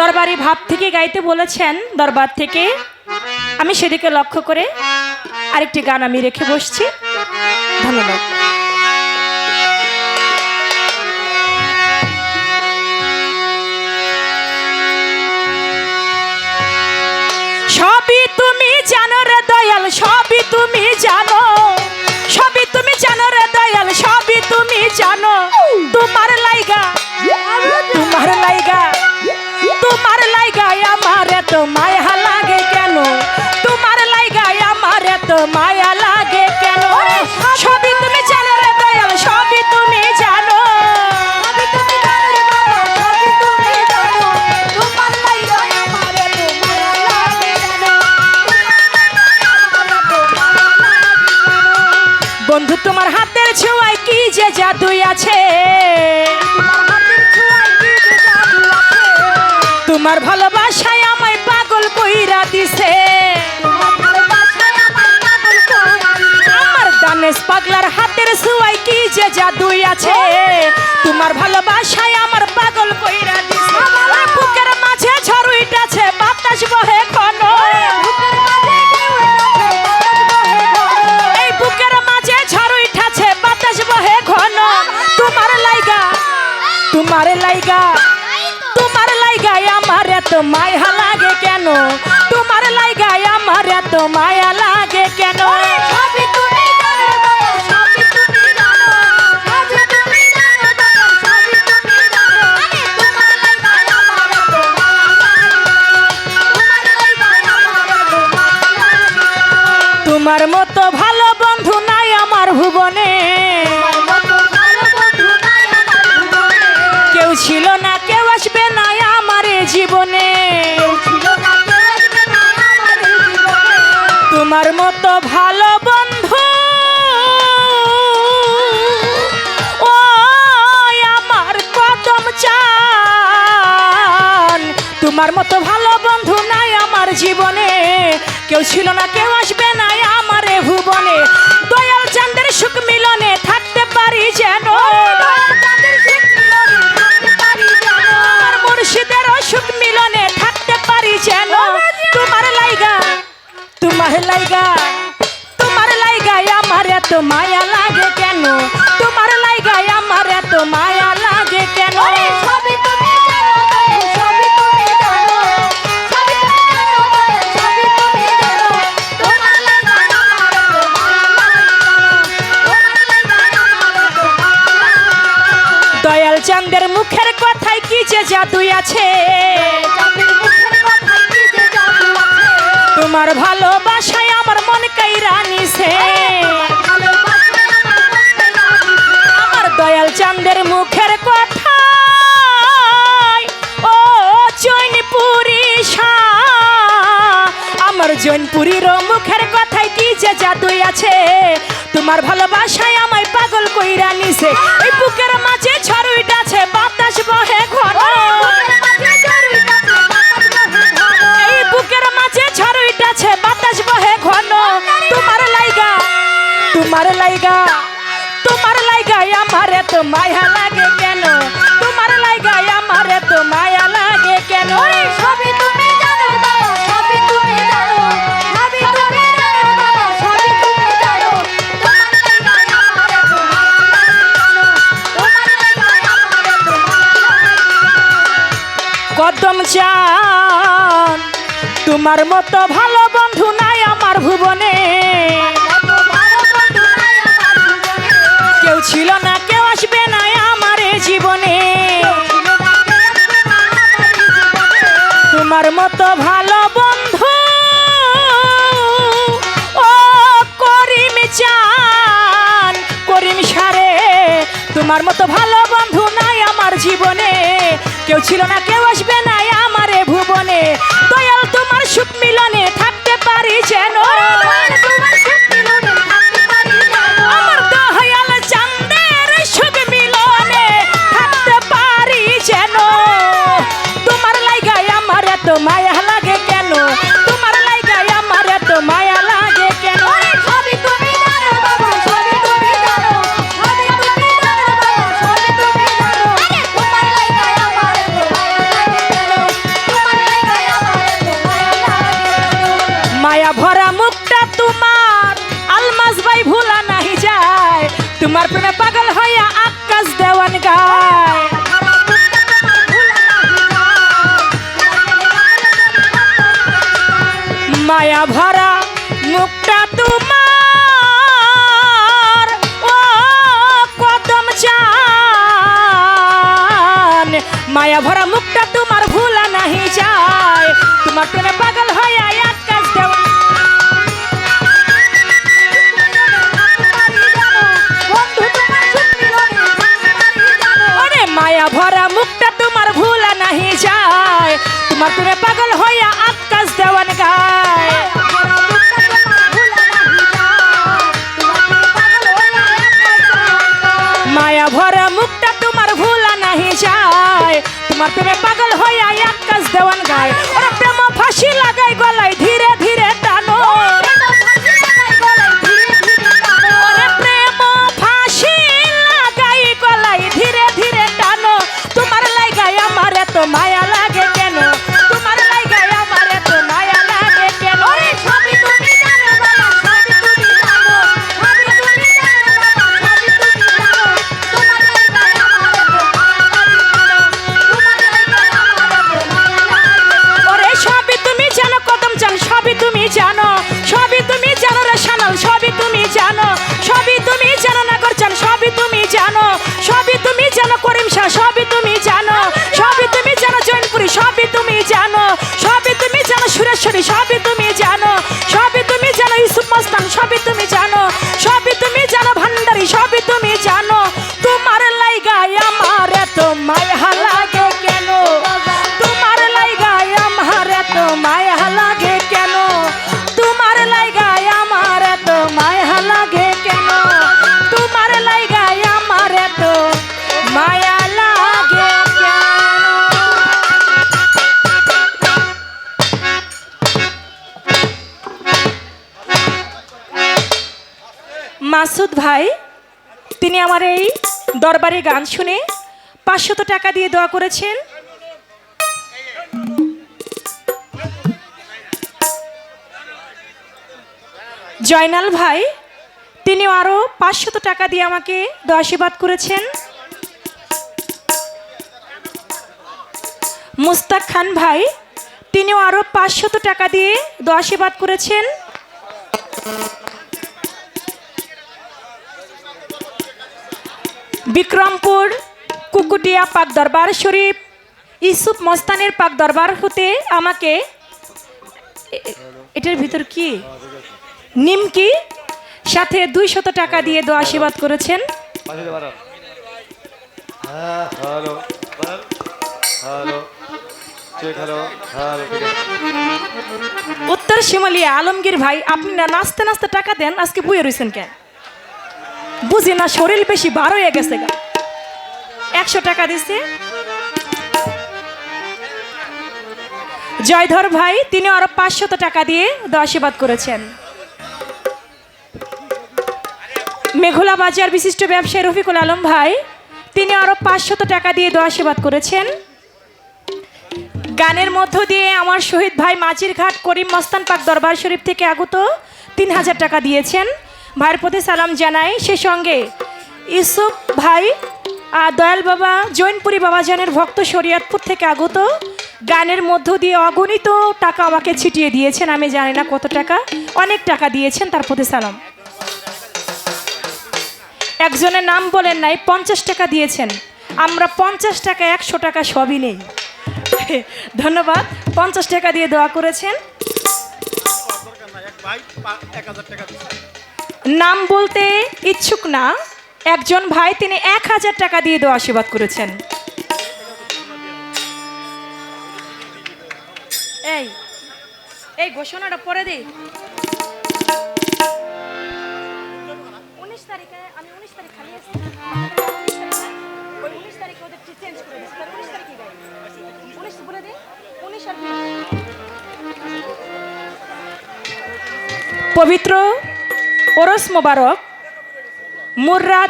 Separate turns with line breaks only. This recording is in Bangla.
দরবারি ভাব থেকে গাইতে বলেছেন, দরবার থেকে। আমি সেদিকে লক্ষ্য করে আরেকটি গান আমি রেখে বসছি। ধন্যবাদ। সবই তুমি জানো রে দয়াল, সবই তুমি জানো। সবই তুমি জানো রে দয়াল, সবই তুমি জানো। তোমার লাইগা আমার এত মায়া লাগে কেন? তোমার লাইগা আমার এত মায়া লাগে কেন? সবই তুমি জানো রে দয়াল সবই তুমি জানো। বন্ধু তোমার হাতের ছোঁয়ায় কি যে জাদুই আছে? তোমার ভালোবাসায় পাগলার হাতের ছোঁয়ায় কি যে জাদুই আছে? তোমার ভালোবাসায় আমার পাগল কইরা বুকের মাঝে বাতাস তোমার লাইগা লাইগা, তোমার লাইগা আমার এত মায়া লাগে কেন? তোমার লাইগা আমার এত মায়া লাগে মতো ভালো বন্ধু নাই আমার ভুবনে। কেউ ছিল না, কেউ আসবে না আমার জীবনে। তোমার মতো ভালো বন্ধু ও আমার কদম চান। তোমার মতো ভালো বন্ধু নাই আমার জীবনে। কেউ ছিল না, কেউ আসবে না আমার চাঁদের মুখের কথায় কি যে জাদুই আছে? তোমার ভালোবাসায় আমার মন কাইরা নিছে। আমার দয়াল চাঁদের মুখের কথা ও জৈনপুরি আমার জৈনপুরীর মুখের কথায় কি যে জাদুই আছে? তোমার ভালোবাসায় আমায় পাগল কইরা নিছে। এই বুকের মায়া লাগে কেন? তোমার লাইগা আমার এত মায়া লাগে কেন?
সবই তুমি জানো বাবা সবই তুমি জানো। সবই তুমি জানো বাবা সবই তুমি জানো। তোমার লাইগা আমার এত মায়া তোমার লাইগা আমার এত
কদম চান তোমার মতো ভালো বন্ধু নাই আমার ভুবনে। কেউ ছিল না কেউ আসবে না আমার জীবনে। তোমার মতো ভালো বন্ধু ও করিম চান, করিম সারে। তোমার মতো ভালো বন্ধু নাই আমার জীবনে। কেউ ছিল না, কেউ আসবে না মায়া ভরা মুখটা তোমার। ও, কদম চান। মায়া ভরা মুখটা তোমার ভুলা নাহি যায়। তোমার প্রেমে পাগল হয়ে ভরা মুখটা তোমার ভুলা নাহি যায়। তোমার প্রেমে পাগল হইয়া আকাশ দেওয়ান গায়। ওরা প্রেম ফাঁসি লাগাই গলায় ধীরে জানো, সবই তুমি জানো, করিম শাহ, সবই তুমি জানো, সবই তুমি জানো, জৈনপুরি, সবই তুমি জানো, সবই তুমি জানো, সুরেশ্বরী, সবই তুমি ভাই, তিনি আমার এই দরবারে গান শুনে পাঁচশত টাকা দিয়ে দোয়া করেছেন। জয়নাল ভাই তিনি আরও পাঁচশত টাকা দিয়ে আমাকে দোয়া আশীর্বাদ করেছেন। মুস্তাক খান ভাই, তিনিও আরও পাঁচশত টাকা দিয়ে দোয়া আশীর্বাদ করেছেন। বিক্রমপুর, কুকুটিয়া পাক দরবার শরীফ ইসুফ মস্তানের পাক দরবার হতে আমাকে এটার ভিতর কি? নিমকি সাথে দুইশত টাকা দিয়ে দোয়া আশীর্বাদ করেছেন।
দে
উত্তর শিমলিয়া আলমগীর ভাই, আপনি না নাচতে নাচতে টাকা দেন? আজকে বুয়ে রয়েছেন কেন? বুঝি না, শরীর বেশি বার হয়ে গেছে একশো টাকা দিছে। জয়ধর ভাই, তিনি আরও পাঁচশত টাকা দিয়ে আশীর্বাদ করেছেন। মেঘলা বাজার বিশিষ্ট ব্যবসায়ী রফিকুল আলম ভাই, তিনি আরও পাঁচশত টাকা দিয়ে দোয়া আশীর্বাদ করেছেন। গানের মধ্য দিয়ে আমার শহীদ ভাই মাঝির ঘাট করিম মস্তান পাক দরবার শরীফ থেকে আগত তিন হাজার টাকা দিয়েছেন। ভাইয়ের প্রতি সালাম জানাই। সে সঙ্গে ইউসুফ ভাই আর দয়াল বাবা, জৈনপুরি বাবাজানের ভক্ত শরিয়াতপুর থেকে আগত। গানের মধ্য দিয়ে অগণিত টাকা আমাকে ছিটিয়ে দিয়েছেন, আমি জানি না কত টাকা, অনেক টাকা দিয়েছেন তার প্রতি সালাম। একজনের নাম বলেন নাই, পঞ্চাশ টাকা দিয়েছেন। আমরা পঞ্চাশ টাকা, একশো টাকা সবই নেই। ধন্যবাদ, পঞ্চাশ টাকা দিয়ে দোয়া করেছেন। নাম বলতে ইচ্ছুক না। একজন ভাই তিনি এক হাজার টাকা দিয়ে দেওয়া আশীর্বাদ করেছেন। এই এই ঘোষণাটা পরে দিই উনিশ তারিখে আমি পবিত্র ওরস মোবারক মুর্রা